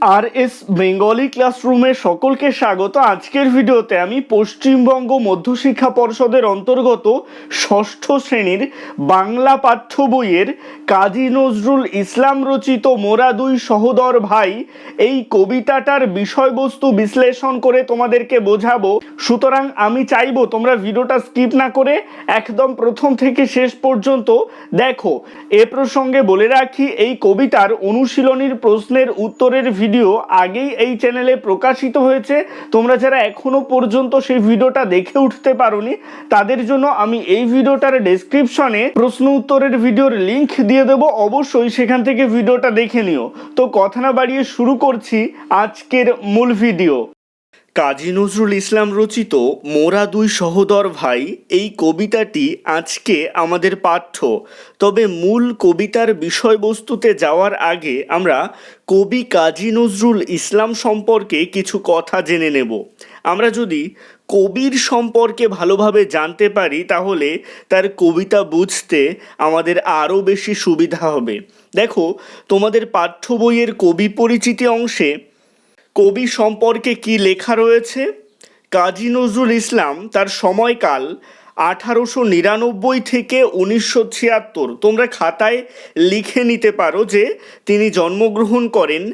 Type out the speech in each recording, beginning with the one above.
আর S Bengali ক্লাসরুমে সকলকে স্বাগত আজকের ভিডিওতে আমি পশ্চিমবঙ্গ মধ্যশিক্ষা পর্ষদের অন্তর্গত ষষ্ঠ শ্রেণির বাংলা পাঠ্য বইয়ের কাজী নজরুল ইসলাম রচিত মোরা দুই সহোদর ভাই এই কবিতাটার বিষয়বস্তু বিশ্লেষণ করে তোমাদেরকে বোঝাবো। সুতরাং আমি চাইব তোমরা ভিডিওটা স্কিপ না করে একদম প্রথম থেকে শেষ পর্যন্ত দেখো। এ প্রসঙ্গে বলে রাখি, এই কবিতার অনুশীলনীর প্রশ্নের উত্তরের ভিডিও আগেই এই চ্যানেলে প্রকাশিত হয়েছে। তোমরা যারা এখনও পর্যন্ত সেই ভিডিওটা দেখে উঠতে পারোনি, তাদের জন্য আমি এই ভিডিওটার ডেসক্রিপশনে প্রশ্ন উত্তরের ভিডিওর লিংক দিয়ে দেব। অবশ্যই সেখান থেকে ভিডিওটা দেখে নিও। তো কথা না বাড়িয়ে শুরু করছি আজকের মূল ভিডিও কাজী নজরুল ইসলাম রচিত মোরা দুই সহোদর ভাই, এই কবিতাটি আজকে আমাদের পাঠ্য। তবে মূল কবিতার বিষয়বস্তুতে যাওয়ার আগে আমরা কবি কাজী নজরুল ইসলাম সম্পর্কে কিছু কথা জেনে নেব। আমরা যদি কবির সম্পর্কে ভালোভাবে জানতে পারি, তাহলে তার কবিতা বুঝতে আমাদের আরও বেশি সুবিধা হবে। দেখো, তোমাদের পাঠ্য বইয়ের কবি পরিচিতি অংশে কবি সম্পর্কে কি লেখা রয়েছে? কাজী নজরুল ইসলাম তার সময়কাল আঠারোশো নিরানব্বই থেকে উনিশশো ছিয়াত্তর। তোমরা খাতায় লিখে নিতে পারো যে তিনি জন্মগ্রহণ করেন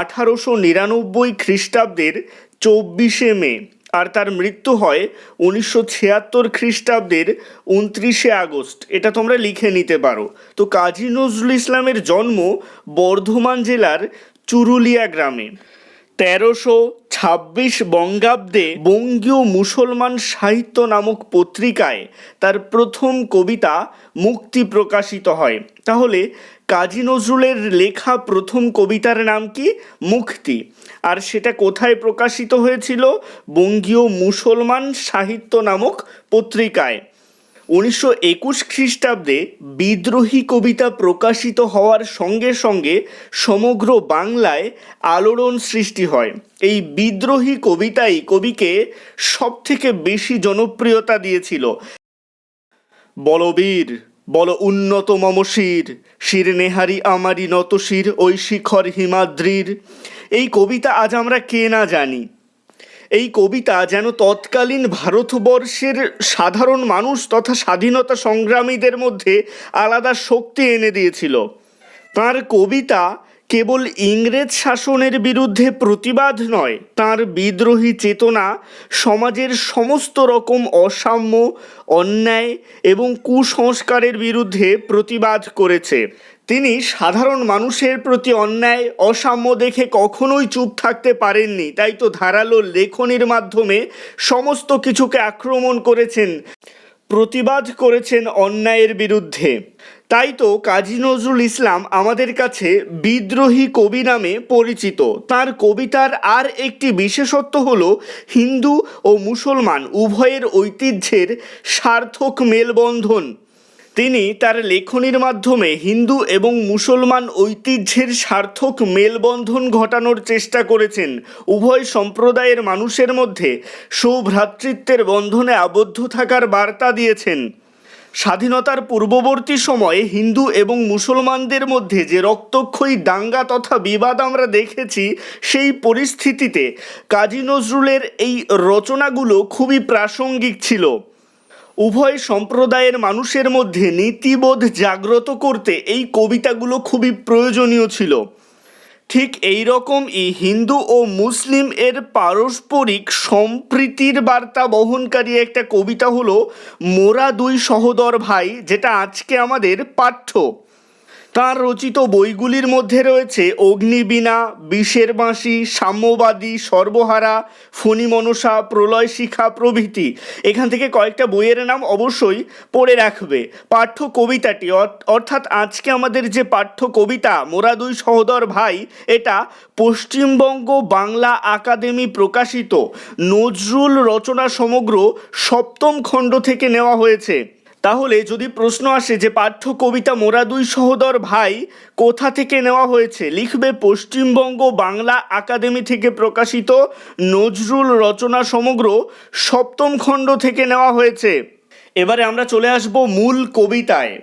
আঠারোশো নিরানব্বই খ্রিস্টাব্দের চব্বিশে মে আর তার মৃত্যু হয় উনিশশো ছিয়াত্তর খ্রিস্টাব্দের উনত্রিশে আগস্ট। এটা তোমরা লিখে নিতে পারো। তো কাজী নজরুল ইসলামের জন্ম বর্ধমান জেলার চুরুলিয়া গ্রামে। তেরোশো ছাব্বিশ বঙ্গাব্দে বঙ্গীয় মুসলমান সাহিত্য নামক পত্রিকায় তার প্রথম কবিতা মুক্তি প্রকাশিত হয়। তাহলে কাজী নজরুলের লেখা প্রথম কবিতার নাম কি? মুক্তি। আর সেটা কোথায় প্রকাশিত হয়েছিল? বঙ্গীয় মুসলমান সাহিত্য নামক পত্রিকায়। উনিশশো একুশ খ্রিস্টাব্দে বিদ্রোহী কবিতা প্রকাশিত হওয়ার সঙ্গে সঙ্গে সমগ্র বাংলায় আলোড়ন সৃষ্টি হয়। এই বিদ্রোহী কবিতাই কবিকে সবথেকে বেশি জনপ্রিয়তা দিয়েছিল। বলবীর বল উন্নত মম শির শির নেহারি আমারি নত শির ওই শিখর হিমাদ্রির। এই কবিতা আজ আমরা কে না জানি। এই কবিতা যেন তৎকালীন ভারতবর্ষের সাধারণ মানুষ তথা স্বাধীনতা সংগ্রামীদের মধ্যে আলাদা শক্তি এনে দিয়েছিল। তার কবিতা কেবল ইংরেজ শাসনের বিরুদ্ধে প্রতিবাদ নয়, তার বিদ্রোহী চেতনা সমাজের সমস্ত রকম অসাম্য, অন্যায় এবং কুসংস্কারের বিরুদ্ধে প্রতিবাদ করেছে। তিনি সাধারণ মানুষের প্রতি অন্যায়, অসাম্য দেখে কখনোই চুপ থাকতে পারেননি। তাই তো ধারালো লেখনির মাধ্যমে সমস্ত কিছুকে আক্রমণ করেছেন, প্রতিবাদ করেছেন অন্যায়ের বিরুদ্ধে। তাই তো কাজী নজরুল ইসলাম আমাদের কাছে বিদ্রোহী কবি নামে পরিচিত। তার কবিতার আর একটি বিশেষত্ব হল হিন্দু ও মুসলমান উভয়ের ঐতিহ্যের সার্থক মেলবন্ধন। তিনি তার লেখনির মাধ্যমে হিন্দু এবং মুসলমান ঐতিহ্যের সার্থক মেলবন্ধন ঘটানোর চেষ্টা করেছেন। উভয় সম্প্রদায়ের মানুষের মধ্যে সৌভ্রাতৃত্বের বন্ধনে আবদ্ধ থাকার বার্তা দিয়েছেন। স্বাধীনতার পূর্ববর্তী সময়ে হিন্দু এবং মুসলমানদের মধ্যে যে রক্তক্ষয়ী দাঙ্গা তথা বিবাদ আমরা দেখেছি, সেই পরিস্থিতিতে কাজী নজরুলের এই রচনাগুলো খুবই প্রাসঙ্গিক ছিল। উভয় সম্প্রদায়ের মানুষের মধ্যে নীতিবোধ জাগ্রত করতে এই কবিতাগুলো খুবই প্রয়োজনীয় ছিল। ঠিক এই রকমই হিন্দু ও মুসলিম এর পারস্পরিক সম্প্রীতির বার্তা বহনকারী একটা কবিতা হলো, মোরা দুই সহোদর ভাই যেটা আজকে আমাদের পাঠ্য। তাঁর রচিত বইগুলির মধ্যে রয়েছে অগ্নিবীণা, বিষের বাঁশি, সাম্যবাদী, সর্বহারা, ফণি মনসা, প্রলয় শিখা প্রভৃতি। এখান থেকে কয়েকটা বইয়ের নাম অবশ্যই পড়ে রাখবে। পাঠ্য কবিতাটি অর্থাৎ আজকে আমাদের যে পাঠ্য কবিতা মোরা দুই সহোদর ভাই, এটা পশ্চিমবঙ্গ বাংলা আকাদেমি প্রকাশিত। নজরুল রচনা সমগ্র সপ্তম খণ্ড থেকে নেওয়া হয়েছে। তাহলে যদি প্রশ্ন আসে যে পাঠ্য কবিতা মোরা দুই সহোদর ভাই কোথা থেকে নেওয়া হয়েছে, লিখবে পশ্চিমবঙ্গ বাংলা আকাদেমি থেকে প্রকাশিত নজরুল রচনা সমগ্র সপ্তম খণ্ড থেকে নেওয়া হয়েছে। এবারে আমরা চলে আসব মূল কবিতায়।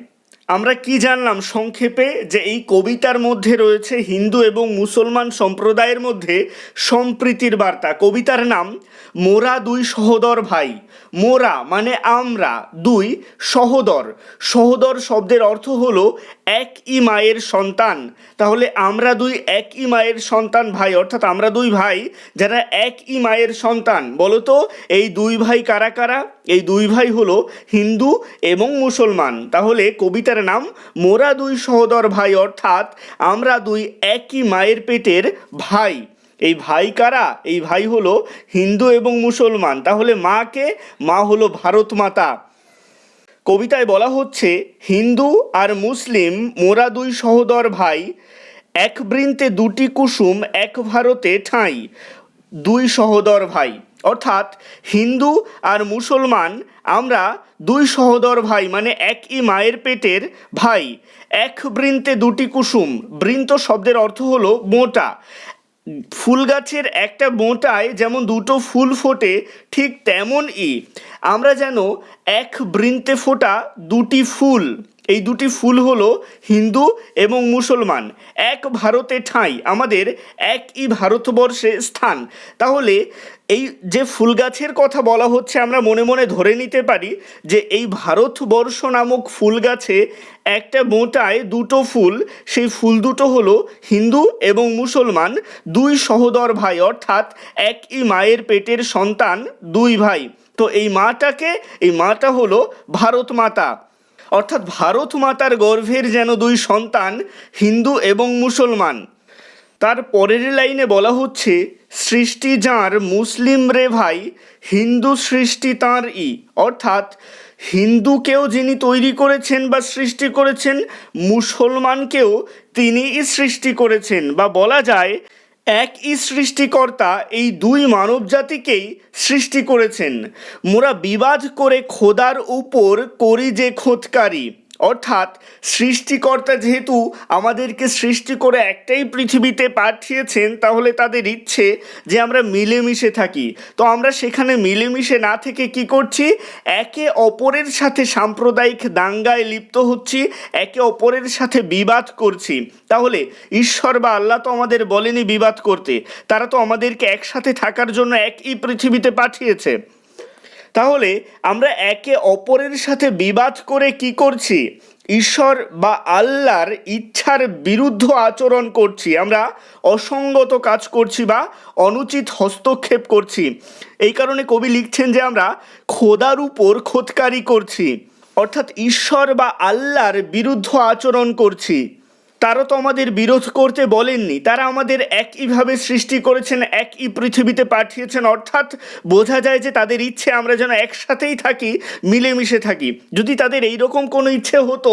আমরা কি জানলাম? সংক্ষেপে যে এই কবিতার মধ্যে রয়েছে হিন্দু এবং মুসলমান সম্প্রদায়ের মধ্যে সম্প্রীতির বার্তা। কবিতার নাম, মোরা দুই সহদর ভাই। মোরা মানে আমরা দুই সহদর। সহদর শব্দের অর্থ হলো একই মায়ের সন্তান। তাহলে আমরা দুই একই মায়ের সন্তান ভাই, অর্থাৎ আমরা দুই ভাই, যারা একই মায়ের সন্তান। বলো তো, এই দুই ভাই কারা কারা? এই দুই ভাই হলো হিন্দু এবং মুসলমান। তাহলে কবিতার নাম মোরা দুই সহোদর ভাই, অর্থাৎ আমরা দুই একই মায়ের পেটের ভাই। এই ভাই কারা? এই ভাই হলো হিন্দু এবং মুসলমান। তাহলে মাকে মা হলো ভারত মাতা কবিতায় বলা হচ্ছে, হিন্দু আর মুসলিম, মোরা দুই সহোদর ভাই, এক বৃন্তে দুটি কুসুম, এক ভারতে ঠাঁই, দুই সহোদর ভাই। অর্থাৎ, হিন্দু আর মুসলমান, আমরা দুই সহোদর ভাই মানে একই মায়ের পেটের ভাই, এক বৃন্তে দুটি কুসুম। বৃন্ত শব্দের অর্থ হলো মোটা। ফুল গাছের একটা মোটায় যেমন দুটো ফুল ফোটে, ঠিক তেমনই। আমরা যেন এক বৃন্তে ফোটা দুটি ফুল। এই দুটি ফুল হলো হিন্দু এবং মুসলমান। এক ভারতে ঠাঁই, আমাদের একই ভারতবর্ষে স্থান। তাহলে এই যে ফুল গাছের কথা বলা হচ্ছে, আমরা মনে মনে ধরে নিতে পারি যে এই ভারতবর্ষ নামক ফুল গাছে একটা মোটায় দুটো ফুল, সেই ফুল দুটো হলো হিন্দু এবং মুসলমান, দুই সহোদর ভাই, অর্থাৎ একই মায়ের পেটের সন্তান, দুই ভাই। তো এই মাটাকে, এই মাটা হলো ভারত মাতা। অর্থাৎ ভারত মাতার গর্ভের যেন দুই সন্তান, হিন্দু এবং মুসলমান। তার পরের লাইনে বলা হচ্ছে, সৃষ্টি যাঁর মুসলিম রে ভাই, হিন্দু সৃষ্টি তাঁর ই। অর্থাৎ হিন্দুকেও যিনি তৈরি করেছেন বা সৃষ্টি করেছেন, মুসলমানকেও তিনিই সৃষ্টি করেছেন। বা বলা যায় একই সৃষ্টিকর্তা এই দুই মানব জাতিকেই সৃষ্টি করেছেন। মোরা বিবাদ করে খোদার উপর করি যে খোদকারী অর্থাৎ সৃষ্টিকর্তা যেহেতু আমাদেরকে সৃষ্টি করে একটাই পৃথিবীতে পাঠিয়েছেন, তাহলে তাদের ইচ্ছে যে আমরা মিলেমিশে থাকি। তো আমরা সেখানে মিলেমিশে না থেকে কি করছি? একে অপরের সাথে সাম্প্রদায়িক দাঙ্গায় লিপ্ত হচ্ছি, একে অপরের সাথে বিবাদ করছি। তাহলে ঈশ্বর বা আল্লাহ তো আমাদের বলেনি বিবাদ করতে। তারা তো আমাদেরকে একসাথে থাকার জন্য একই পৃথিবীতে পাঠিয়েছে। তাহলে আমরা একে অপরের সাথে বিবাদ করে কি করছি? ঈশ্বর বা আল্লাহর ইচ্ছার বিরুদ্ধ আচরণ করছি। আমরা অসঙ্গত কাজ করছি বা অনুচিত হস্তক্ষেপ করছি। এই কারণে কবি লিখছেন যে আমরা খোদার উপর খোদকারি করছি। অর্থাৎ ঈশ্বর বা আল্লাহর বিরুদ্ধ আচরণ করছি। তারা তো আমাদের বিরোধ করতে বলেননি। তারা আমাদের একইভাবে সৃষ্টি করেছেন, একই পৃথিবীতে পাঠিয়েছেন। অর্থাৎ বোঝা যায় যে তাদের ইচ্ছে আমরা যেন একসাথেই থাকি, মিলেমিশে থাকি। যদি তাদের এইরকম কোনো ইচ্ছে হতো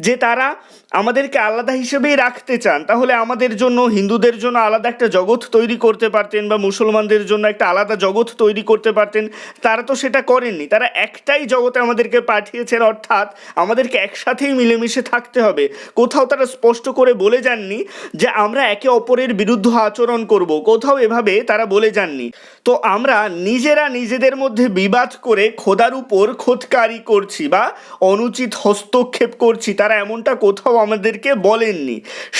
যে তারা আমাদেরকে আলাদা হিসেবেই রাখতে চান, তাহলে আমাদের জন্য, হিন্দুদের জন্য আলাদা একটা জগৎ তৈরি করতে পারতেন বা মুসলমানদের জন্য একটা আলাদা জগৎ তৈরি করতে পারতেন, তারা তো সেটা করেননি। তারা একটাই জগতে আমাদেরকে পাঠিয়েছেন, অর্থাৎ আমাদেরকে একসাথেই মিলেমিশে থাকতে হবে। কোথাও তারা স্পষ্ট করে বলে যাননি যে আমরা একে অপরের বিরুদ্ধ আচরণ করব। কোথাও এভাবে তারা বলে যাননি। তো আমরা নিজেরা নিজেদের মধ্যে বিবাদ করে খোদার উপর খোদকারি করছি বা অনুচিত হস্তক্ষেপ করছি, তারা এমনটা কোথাও আমাদেরকে বলেননি।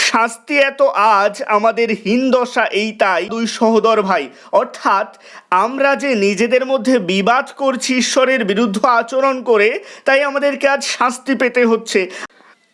শাস্তি এত আজ, আমাদের হীনদশা এই তাই। দুই সহোদর ভাই, অর্থাৎ আমরা যে নিজেদের মধ্যে বিবাদ করছি, ঈশ্বরের বিরুদ্ধ আচরণ করে, তাই আমাদেরকে আজ শাস্তি পেতে হচ্ছে।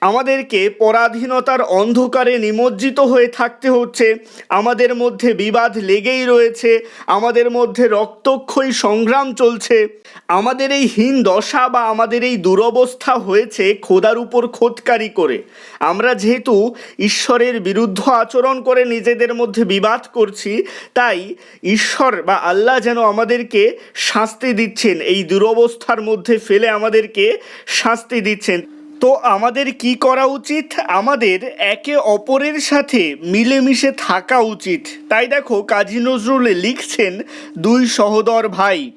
আমাদেরকে পরাধীনতার অন্ধকারে নিমজ্জিত হয়ে থাকতে হচ্ছে। আমাদের মধ্যে বিবাদ লেগেই রয়েছে। আমাদের মধ্যে রক্তক্ষয়ী সংগ্রাম চলছে। আমাদের এই হীন দশা বা আমাদের এই দুরবস্থা হয়েছে খোদার উপর খোদকারি করে। আমরা যেহেতু ঈশ্বরের বিরুদ্ধ আচরণ করে নিজেদের মধ্যে বিবাদ করছি, তাই ঈশ্বর বা আল্লাহ যেন আমাদেরকে শাস্তি দিচ্ছেন। এই দুরবস্থার মধ্যে ফেলে আমাদেরকে শাস্তি দিচ্ছেন। তো আমাদের কি করা উচিত? আমাদের একে অপরের সাথে মিলেমিশে থাকা উচিত। তাই দেখো, কাজী নজরুল লিখছেন, দুই সহোদর ভাই।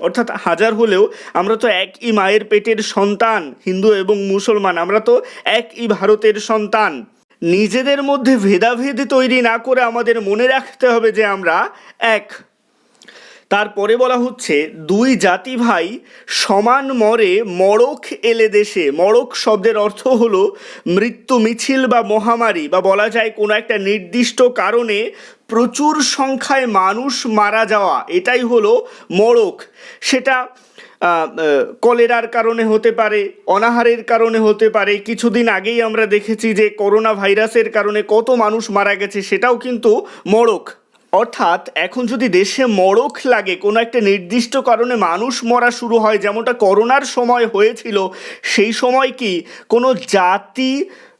অর্থাৎ হাজার হলেও আমরা তো একই মায়ের পেটের সন্তান, হিন্দু এবং মুসলমান, আমরা তো একই ভারতের সন্তান। নিজেদের মধ্যে ভেদাভেদ তৈরি না করে আমাদের মনে রাখতে হবে যে আমরা এক। তারপরে বলা হচ্ছে, দুই জাতি ভাই সমান মরে মড়ক এলে দেশে। মড়ক শব্দের অর্থ হলো মৃত্যু মিছিল বা মহামারী বা বলা যায় কোনো একটা নির্দিষ্ট কারণে প্রচুর সংখ্যায় মানুষ মারা যাওয়া। এটাই হলো মড়ক। সেটা কলেরার কারণে হতে পারে, অনাহারের কারণে হতে পারে। কিছুদিন আগেই আমরা দেখেছি যে করোনা ভাইরাসের কারণে কত মানুষ মারা গেছে, সেটাও কিন্তু মড়ক। অর্থাৎ এখন যদি দেশে মরক লাগে, কোনো একটা নির্দিষ্ট কারণে মানুষ মরা শুরু হয়, যেমনটা করোনার সময় হয়েছিল, সেই সময় কি কোনো জাতি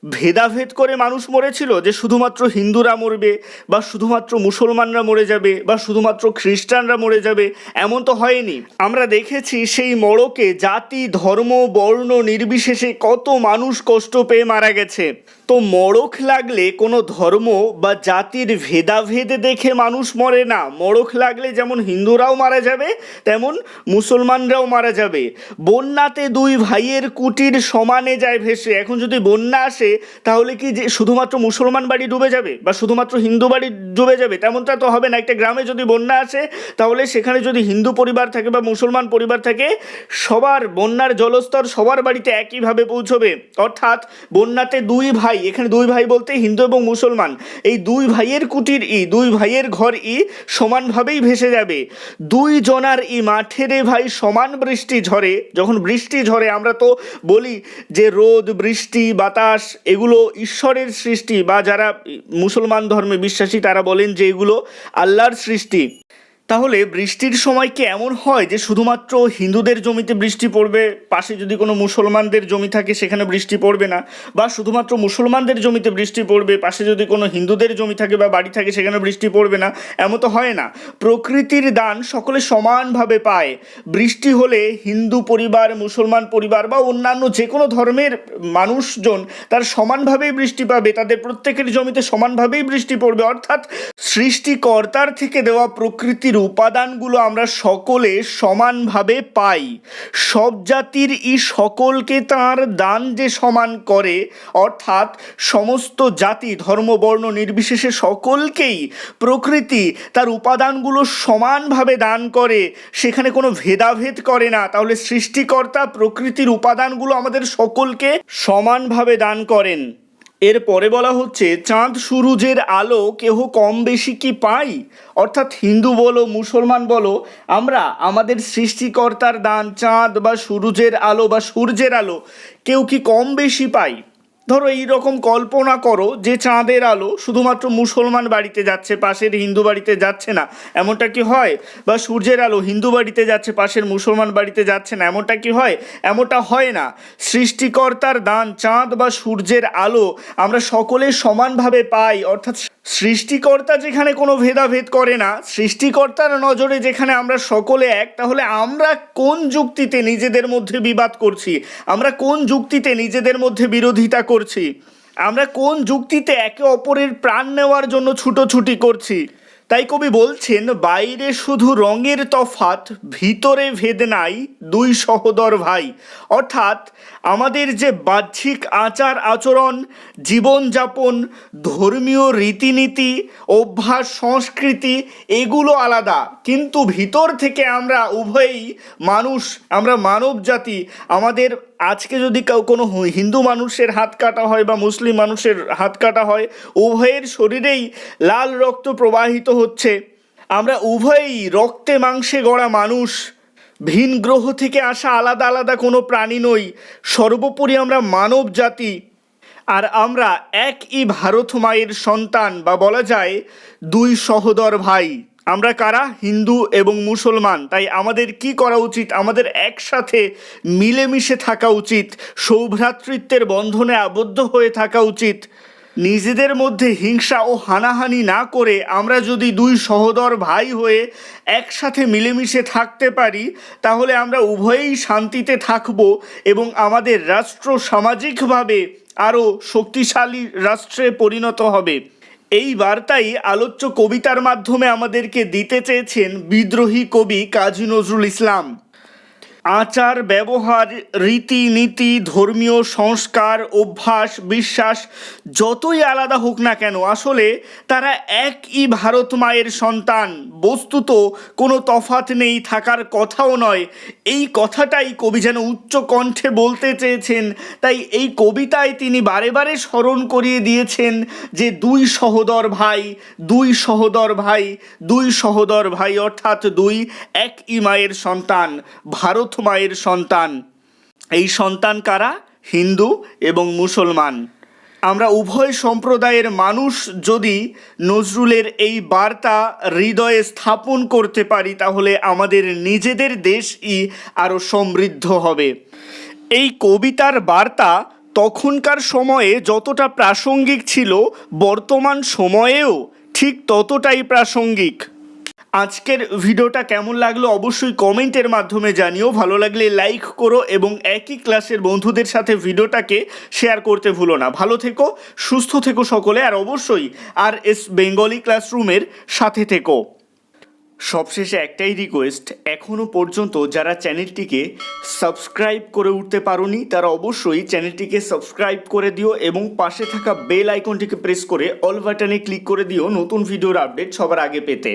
ভেদাভেদ করে মানুষ মরেছিল যে শুধুমাত্র হিন্দুরা মরবে বা শুধুমাত্র মুসলমানরা মরে যাবে বা শুধুমাত্র খ্রিস্টানরা মরে যাবে, এমন তো হয়নি। আমরা দেখেছি সেই মড়কে জাতি, ধর্ম, বর্ণ নির্বিশেষে কত মানুষ কষ্ট পেয়ে মারা গেছে। তো মড়ক লাগলে কোনো ধর্ম বা জাতির ভেদাভেদ দেখে মানুষ মরে না। মড়ক লাগলে যেমন হিন্দুরাও মারা যাবে, তেমন মুসলমানরাও মারা যাবে। বন্যাতে দুই ভাইয়ের কুটির সমানে যায় ভেসে। এখন যদি বন্যা আসে তাহলে কি যে শুধুমাত্র মুসলমান বাড়ি ডুবে যাবে বা শুধুমাত্র হিন্দু বাড়ি ডুবে যাবে? তেমনটা তো হবে না। একটা গ্রামে যদি বন্যা আসে, তাহলে সেখানে যদি হিন্দু পরিবার থাকে বা মুসলমান পরিবার থাকে, সবার বন্যার জলস্তর সবার বাড়িতে একইভাবে পৌঁছবে। অর্থাৎ বন্যাতে দুই ভাই, এখানে দুই ভাই বলতে হিন্দু এবং মুসলমান। এই দুই ভাইয়ের কুটির ই, দুই ভাইয়ের ঘর ই সমানভাবেই ভেসে যাবে। দুই জনার ই মাঠেরে ভাই সমান বৃষ্টি ঝরে। যখন বৃষ্টি ঝরে, আমরা তো বলি যে রোদ, বৃষ্টি, বাতাস এগুলো ঈশ্বরের সৃষ্টি বা যারা মুসলমান ধর্মে বিশ্বাসী তারা বলেন যে এগুলো আল্লাহর সৃষ্টি। তাহলে বৃষ্টির সময় কি এমন হয় যে শুধুমাত্র হিন্দুদের জমিতে বৃষ্টি পড়বে, পাশে যদি কোনো মুসলমানদের জমি থাকে সেখানে বৃষ্টি পড়বে না? বা শুধুমাত্র মুসলমানদের জমিতে বৃষ্টি পড়বে, পাশে যদি কোনো হিন্দুদের জমি থাকে বা বাড়ি থাকে সেখানে বৃষ্টি পড়বে না? এমন তো হয় না। প্রকৃতির দান সকলে সমানভাবে পায়। বৃষ্টি হলে হিন্দু পরিবার, মুসলমান পরিবার বা অন্যান্য যে কোনো ধর্মের মানুষজন তার সমানভাবেই বৃষ্টি পাবে, তাদের প্রত্যেকের জমিতে সমানভাবেই বৃষ্টি পড়বে। অর্থাৎ সৃষ্টিকর্তার থেকে দেওয়া প্রকৃতির উপাদানগুলো আমরা সকলে সমানভাবে পাই। সব জাতির ই সকলকে তার দান যে সমান করে, অর্থাৎ সমস্ত জাতি, ধর্ম, বর্ণ, নির্বিশেষে সকলকেই প্রকৃতি তার উপাদানগুলো সমানভাবে দান করে, সেখানে কোনো ভেদাভেদ করে না। তাহলে সৃষ্টিকর্তা প্রকৃতির উপাদানগুলো আমাদের সকলকে সমানভাবে দান করেন। এরপরে বলা হচ্ছে, চাঁদ সুরুজের আলো কেহ কম বেশি কি পাই? অর্থাৎ হিন্দু বলো, মুসলমান বলো, আমরা আমাদের সৃষ্টিকর্তার দান, চাঁদ বা সুরুজের আলো বা সূর্যের আলো কেউ কি কম বেশি পাই? ধরো এই রকম কল্পনা করো যে চাঁদের আলো শুধুমাত্র মুসলমান বাড়িতে যাচ্ছে, পাশের হিন্দু বাড়িতে যাচ্ছে না। এমনটা কি হয়? বা সূর্যের আলো হিন্দু বাড়িতে যাচ্ছে, পাশের মুসলমান বাড়িতে যাচ্ছে না। এমনটা কি হয়? এমনটা হয় না। সৃষ্টিকর্তার দান, চাঁদ বা সূর্যের আলো আমরা সকলে সমানভাবে পাই। অর্থাৎ সৃষ্টিকর্তা যেখানে কোনো ভেদাভেদ করে না, সৃষ্টিকর্তার নজরে যেখানে আমরা সকলে এক, তাহলে আমরা কোন যুক্তিতে নিজেদের মধ্যে বিবাদ করছি? আমরা কোন যুক্তিতে নিজেদের মধ্যে বিরোধিতা করছি আমরা কোন যুক্তিতে একে অপরের প্রাণ নেওয়ার জন্য ছুটোছুটি করছি? তাই কবি বলছেন, বাইরে শুধু রঙের তফাত ভিতরে ভেদ নাই, দুই সহোদর ভাই। অর্থাৎ, আমাদের যে বাহ্যিক আচার আচরণ, জীবনযাপন, ধর্মীয় রীতিনীতি, অভ্যাস, সংস্কৃতি, এগুলো আলাদা। কিন্তু ভিতর থেকে আমরা উভয়ই মানুষ, আমরা মানব জাতি আমাদের আজকে যদি কাউ কোনো হিন্দু মানুষের হাত কাটা হয় বা মুসলিম মানুষের হাত কাটা হয়, উভয়ের শরীরেই লাল রক্ত প্রবাহিত হচ্ছে। আমরা উভয়ই রক্তে মাংসে গড়া মানুষ। ভিন গ্রহ থেকে আসা আলাদা আলাদা কোনো প্রাণী নই। সর্বোপরি আমরা মানব জাতি। আর আমরা একই ভারত মায়ের সন্তান বা বলা যায় দুই সহোদর ভাই। আমরা কারা? হিন্দু এবং মুসলমান। তাই আমাদের কি করা উচিত? আমাদের একসাথে মিলেমিশে থাকা উচিত। সৌভ্রাতৃত্বের বন্ধনে আবদ্ধ হয়ে থাকা উচিত। নিজেদের মধ্যে হিংসা ও হানাহানি না করে আমরা যদি দুই সহোদর ভাই হয়ে একসাথে মিলেমিশে থাকতে পারি, তাহলে আমরা উভয়েই শান্তিতে থাকব এবং আমাদের রাষ্ট্র সামাজিকভাবে আরও শক্তিশালী রাষ্ট্রে পরিণত হবে। এই বার্তাই আলোচ্য কবিতার মাধ্যমে আমাদেরকে দিতে চেয়েছেন বিদ্রোহী কবি কাজী নজরুল ইসলাম। আচার, ব্যবহার, রীতিনীতি, ধর্মীয় সংস্কার, অভ্যাস, বিশ্বাস, যতই আলাদা হোক না কেন, আসলে তারা একই ভারত মায়ের সন্তান। বস্তুত কোনো তফাৎ নেই, থাকার কথাও নয়। এই কথাটাই কবি যেন উচ্চ কণ্ঠে বলতে চেয়েছেন, তাই এই কবিতায় তিনি বারে বারে স্মরণ করিয়ে দিয়েছেন যে দুই সহোদর ভাই, দুই সহোদর ভাই, দুই সহোদর ভাই, অর্থাৎ দুই এক ইমায়ের সন্তান। ভারত মায়ের সন্তান। এই সন্তান কারা? হিন্দু এবং মুসলমান। আমরা উভয় সম্প্রদায়ের মানুষ যদি নজরুলের এই বার্তা হৃদয়ে স্থাপন করতে পারি, তাহলে আমাদের নিজেদের দেশই আরও সমৃদ্ধ হবে। এই কবিতার বার্তা তখনকার সময়ে যতটা প্রাসঙ্গিক ছিল, বর্তমান সময়েও ঠিক ততটাই প্রাসঙ্গিক। আজকের ভিডিওটা কেমন লাগল অবশ্যই কমেন্টের মাধ্যমে জানিও। ভালো লাগলে লাইক করো এবং একই ক্লাসের বন্ধুদের সাথে ভিডিওটাকে শেয়ার করতে ভুলো না। ভালো থেকো, সুস্থ থেকো সকলে, আর অবশ্যই আর এস বেঙ্গলি ক্লাসরুমের সাথে থেকো। সবশেষে একটাই রিকোয়েস্ট এখনও পর্যন্ত যারা চ্যানেলটিকে সাবস্ক্রাইব করে উঠতে পারোনি, তারা অবশ্যই চ্যানেলটিকে সাবস্ক্রাইব করে দিও এবং পাশে থাকা বেল আইকনটিকে প্রেস করে অল বাটনে ক্লিক করে দিও নতুন ভিডিওর আপডেট সবার আগে পেতে।